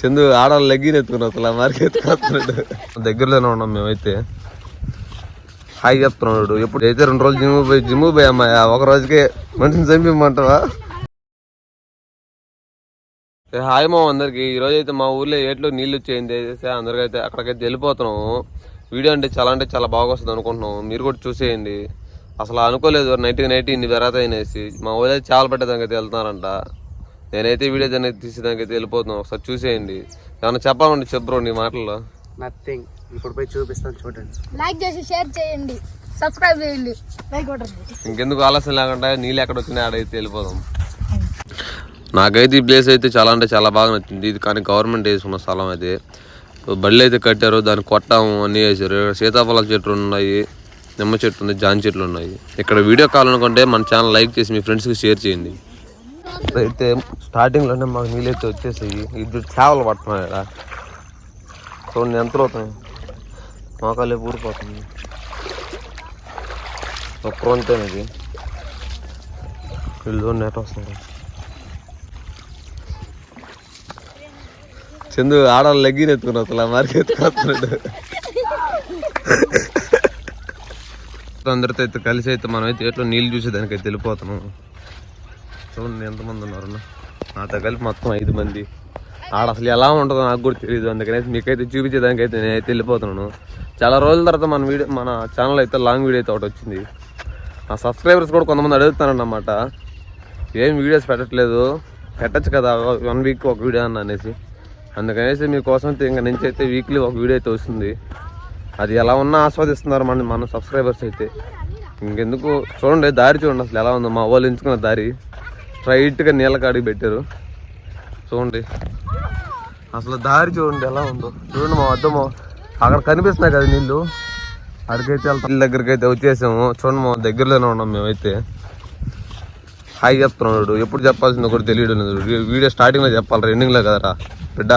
చందు ఆడవాళ్ళు లెగ్గిన ఎత్తుకున్నావు అసలు మార్కి ఎత్తుకొస్తున్నాడు దగ్గరలోనే ఉన్నాం మేమైతే. హాయి చెప్తున్నాడు ఎప్పుడు అయితే రెండు రోజులు జిమ్ పోయి జిమ్ పోయి అమ్మాయి ఒక రోజుకే మనిషిని చంపిమంటావా హాయ్ మా అందరికి. ఈ రోజు అయితే మా ఊర్లో ఏట్లో నీళ్ళు వచ్చేయండి అయితే అందరికైతే అక్కడికైతే వెళ్ళిపోతున్నాము. వీడియో అంటే చాలా అంటే చాలా బాగా వస్తుంది అనుకుంటున్నాము. మీరు కూడా చూసేయండి. అసలు అనుకోలేదు నైట్కి నైట్ ఇన్ని పెరగతాయి అనేసి. మా ఊళ్ళో చాలా పెట్టేదానికి అయితే వెళ్తున్నారంట. నేనైతే వీడియో అనేది తీసేదానికి అయితే వెళ్ళిపోతున్నాం. ఒకసారి చూసేయండి. ఏమన్నా చెప్పాలండి చెప్పరు నీ మాటల్లో. నథింగ్ ఇప్పుడు పోయి చూపిస్తాను చూడండి. లైక్ చేసి షేర్ చేయండి. సబ్స్క్రైబ్ చేయండి. లైక్ కొట్టండి ఇంకెందుకు ఆలస్యం లేకుండా నీళ్ళు ఎక్కడ వచ్చినాయి ఆడైతే వెళ్ళిపోదాం. నాకైతే ఈ ప్లేస్ అయితే చాలా అంటే చాలా బాగా నచ్చింది. ఇది కానీ గవర్నమెంట్ వేసుకున్న స్థలం అయితే. బళ్ళు అయితే కట్టారు. దాన్ని కొట్టాము అన్నీ వేసారు సీతాఫలం చెట్లు ఉన్నాయి. నిమ్మ చెట్లు ఉంది. జాన్ చెట్లు ఉన్నాయి. ఇక్కడ వీడియో కాల్ అనుకుంటే మన ఛానల్ లైక్ చేసి మీ ఫ్రెండ్స్కి షేర్ చేయండి. అయితే స్టార్టింగ్లోనే మాకు నీళ్ళైతే వచ్చేసాయి. ఇది చేపలు పడుతున్నాయి ఇక్కడ చూడండి ఎంత అవుతాయి మోకాలే ఊడిపోతుంది ఒక్కరు వంతేనది వీళ్ళు నెట్ ఎట్లా చందు ఆడాలి లెగ్గిన ఎత్తుకుని అసలు మార్కి ఎత్తుకొస్తున్నాడు. అందరితో అయితే కలిసి అయితే మనం అయితే ఎట్లా నీళ్ళు చూసేదానికి అయితే వెళ్ళిపోతున్నాం. చూడండి ఎంతమంది ఉన్నారు. నాతో కలిపి మొత్తం ఐదు మంది. ఆడ అసలు ఎలా ఉంటుందో నాకు కూడా తెలియదు అందుకనేసి మీకైతే చూపించేదానికి అయితే నేనైతే వెళ్ళిపోతున్నాను. చాలా రోజుల తర్వాత మన వీడియో మన ఛానల్ అయితే లాంగ్ వీడియో అయితే ఒకటి వచ్చింది. నా సబ్స్క్రైబర్స్ కూడా కొంతమంది అడుగుతారన్నమాట ఏం వీడియోస్ పెట్టట్లేదు. పెట్టచ్చు కదా వన్ వీక్ ఒక వీడియో అని అనేసి. అందుకనేసి మీకోసం అయితే ఇంకా నుంచి అయితే వీక్లీ ఒక వీడియో అయితే వస్తుంది. అది ఎలా ఉన్నా ఆస్వాదిస్తున్నారు మన మన సబ్స్క్రైబర్స్ అయితే. ఇంకెందుకు? చూడండి దారి చూడండి అసలు ఎలా ఉందో. మా వాళ్ళు ఎంచుకున్న దారి. స్ట్రైట్గా నీళ్ళ కాడికి పెట్టారు. చూడండి. అసలు దారి చూడండి ఎలా ఉందో. చూడండి మా వద్ద మా అక్కడ కనిపిస్తున్నాయి కదా నీళ్ళు. అక్కడికైతే నీళ్ళ దగ్గరికి అయితే వచ్చేసాము. చూడండి మా దగ్గరలోనే ఉన్నాం మేమైతే. హాయ్ చెప్తున్నాడు ఎప్పుడు చెప్పాల్సిందో కూడా తెలియడం లేదు వీడియో స్టార్టింగ్లో చెప్పాలి. ఎండింగ్లో కదరా. బిడ్డ.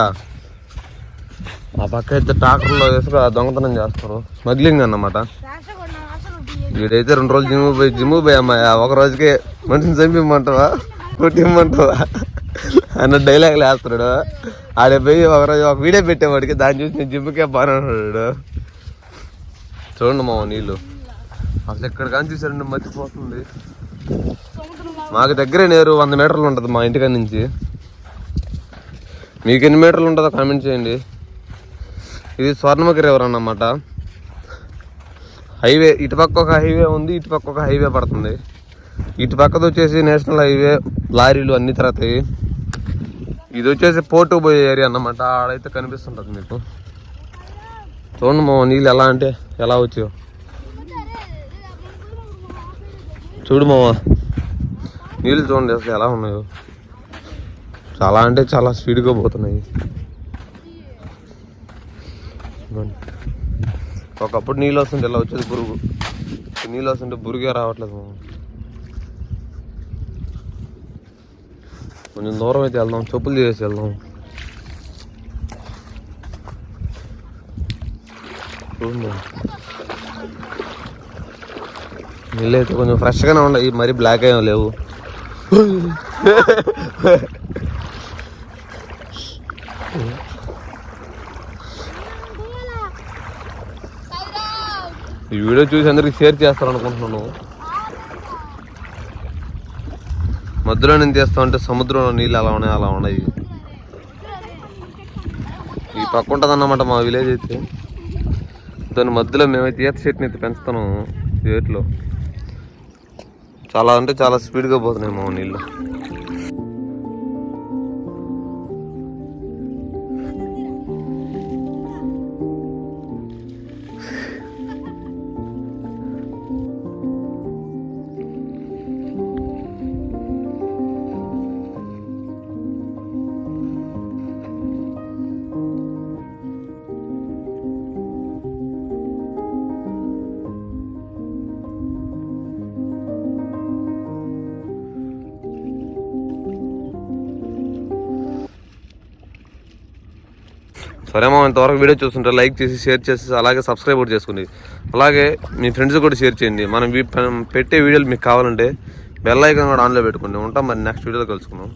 ఆ పక్క అయితే ట్రాక్టర్లో వేసుకు దొంగతనం చేస్తారు. స్మగ్లింగ్ అన్నమాట. వీడైతే రెండు రోజులు జిమ్ పోయి జిమ్ పోయి అమ్మాయి. ఒక రోజుకే మనిషిని చంపిమంటావా కొట్టిమ్మంటావా అన్న డైలాగ్ వేస్తున్నాడు. ఆడే పోయి ఒకరోజు ఒక వీడియో పెట్టేవాడికి దాన్ని చూసి నేను జిమ్కే బాగున్నాడు చూడండి మా నీళ్ళు. అసలు ఎక్కడ కానీ చూసారండి మర్చిపోతుంది. మాకు దగ్గరే నేరు వంద మీటర్లు ఉంటుంది మా ఇంటికాడ నుంచి. మీకు ఎన్ని మీటర్లు ఉంటుందో కామెంట్ చేయండి. ఇది స్వర్ణముఖి ఎవరు అన్నమాట. హైవే ఇటుపక్క ఒక హైవే ఉంది ఇటుపక్క ఒక హైవే పడుతుంది. ఇటు పక్కది వచ్చేసి నేషనల్ హైవే లారీలు అన్ని తిరుగుతాయి ఇది వచ్చేసి పోర్టు పోయే ఏరియా అన్నమాట. ఆడైతే కనిపిస్తుంటుంది మీకు. చూడండి మా నీళ్ళు ఎలా అంటే ఎలా వచ్చాయో. చూడు మావా నీళ్ళు చూడండి అసలు ఎలా ఉన్నాయో. చాలా అంటే చాలా స్పీడ్గా పోతున్నాయి. ఒకప్పుడు నీళ్ళు వస్తుంటే ఇలా వచ్చేది? బురుగు. నీళ్ళు వస్తుంటే బురుగే రావట్లేదు మామూలు కొంచెం దూరం అయితే వెళ్దాం. చెప్పులు చేసి వెళ్దాం. చూడండి. నీళ్ళు అయితే కొంచెం ఫ్రెష్గానే ఉన్నాయి. మరీ బ్లాక్ ఏమో లేవు. ఈ వీడియో చూసి అందరికి షేర్ చేస్తారనుకుంటున్నాను. మధ్యలో నేను తీస్తా ఉంటే సముద్రంలో నీళ్ళు అలా ఉన్నాయి అలా ఉన్నాయి. ఈ పక్క ఉంటుంది అన్నమాట మా విలేజ్ అయితే. దాని మధ్యలో మేమైతే ఈత చెట్టుని అయితే పెంచుతాను ఏట్లో చాలా అంటే చాలా స్పీడ్గా పోతున్నాయి మా నీళ్ళు. సరే మా ఇంతవరకు వీడియో చూస్తుంటే లైక్ చేసి షేర్ చేసి అలాగే సబ్స్క్రైబ్ కూడా చేసుకోండి అలాగే మీ ఫ్రెండ్స్ కూడా షేర్ చేయండి. మనం మనం పెట్టే వీడియోలు మీకు కావాలంటే బెల్ ఐకాన్ కూడా ఆన్లో పెట్టుకోండి. ఉంటాం మరి నెక్స్ట్ వీడియోలో కలుసుకుందాం.